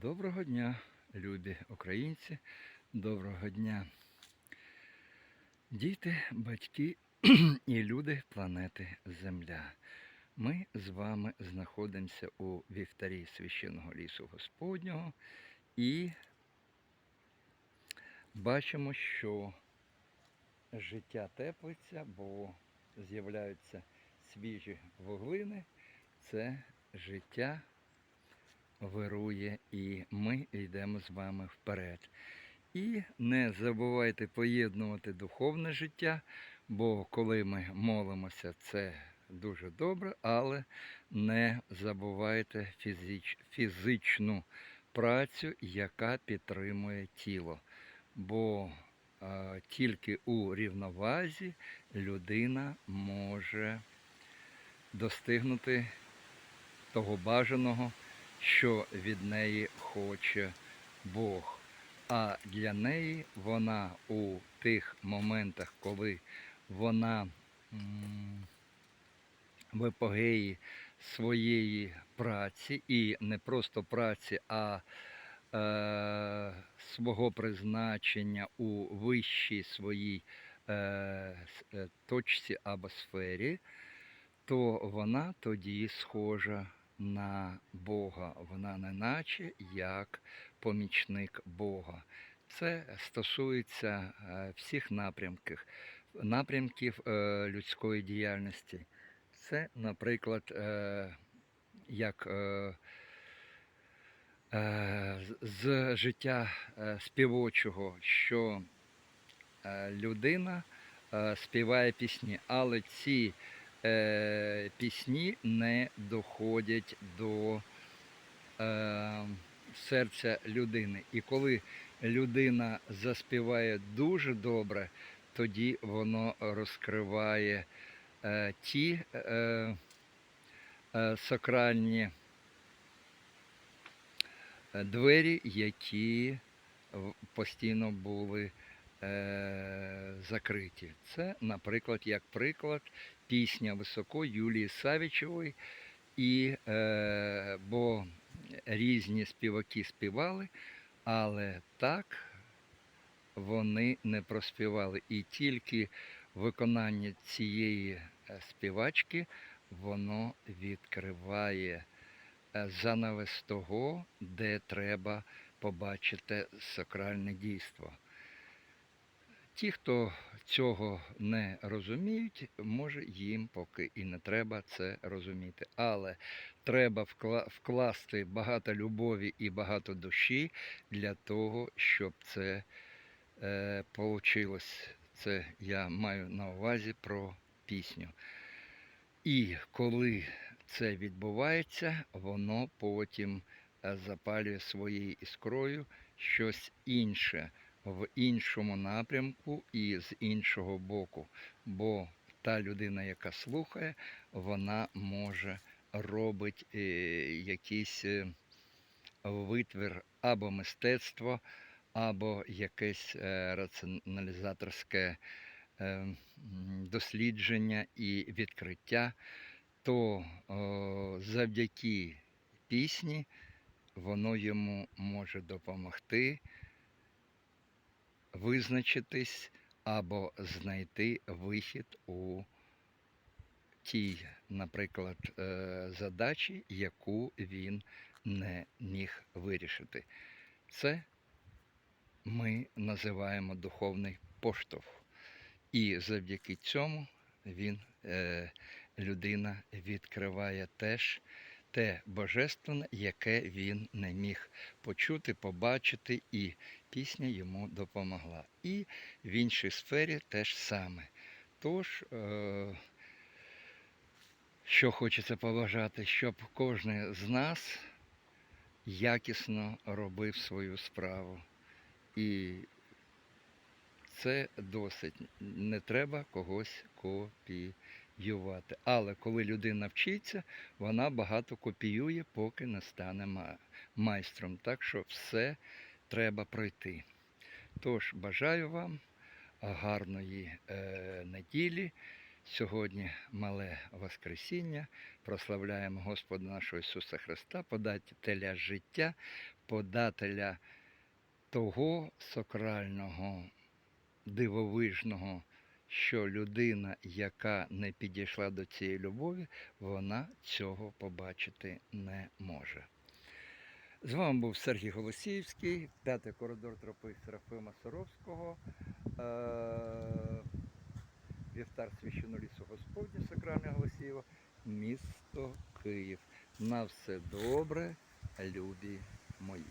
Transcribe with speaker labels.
Speaker 1: Доброго дня, любі українці, доброго дня, діти, батьки і люди планети Земля. Ми з вами знаходимося у вівтарі священного лісу Господнього і бачимо, що життя теплиться, бо з'являються свіжі вуглини. Це життя вирує, і ми йдемо з вами вперед. І не забувайте поєднувати духовне життя, бо коли ми молимося, це дуже добре, але не забувайте фізич, фізичну працю, яка підтримує тіло. Бо е, тільки у рівновазі людина може достигнути того бажаного, що від неї хоче Бог. А для неї вона у тих моментах, коли вона в епогеї своєї праці, і не просто праці, а е, свого призначення у вищій своїй е, е, точці або сфері, то вона тоді схожа на Бога. Вона не наче як помічник Бога. Це стосується е, всіх напрямків, напрямків е, людської діяльності. Це, наприклад, е, як з- життя співочого, що людина співає пісні, але ці е, пісні не доходять до е, серця людини. І коли людина заспіває дуже добре, тоді воно розкриває е, ті е, е, сакральні е, двері, які постійно були закриті. Це, наприклад, як приклад, пісня високо Юлії Савічевої, і, е, бо різні співаки співали, але так вони не проспівали. І тільки виконання цієї е, співачки воно відкриває е, занавес того, де треба побачити сакральне дійство. Ті, хто цього не розуміють, може їм поки і не треба це розуміти. Але треба вкласти багато любові і багато душі для того, щоб це е. Це я маю на увазі про пісню. І коли це відбувається, воно потім е, запалює своєю іскрою щось інше в іншому напрямку і з іншого боку. Бо та людина, яка слухає, вона може робить е, якийсь е, витвір або мистецтво, або якесь е, раціоналізаторське дослідження і відкриття, то завдяки пісні воно йому може допомогти визначитись або знайти вихід у тій, наприклад, е, задачі, яку він не міг вирішити. Це ми називаємо духовний поштовх. І завдяки цьому він, е, людина відкриває теж те божественне, яке він не міг почути, побачити, і пісня йому допомогла. І в іншій сфері теж саме. Тож, е, що хочеться побажати, щоб кожен з нас якісно робив свою справу. І це досить. Не треба когось копіювати. Але коли людина вчиться, вона багато копіює, поки не стане майстром. Так що все треба пройти. Тож бажаю вам гарної е, неділі, Сьогодні мале Воскресіння, прославляємо Господа нашого Ісуса Христа, подателя життя, подателя того сакрального, дивовижного, що людина, яка не підійшла до цієї любові, вона цього побачити не може. З вами був Сергій Голосіївський, п'ятий коридор тропи Серафима Саровського. Е- Вівтар священного лісу Господня, Сакральне Голосіїво, місто Київ. На все добре, любі мої.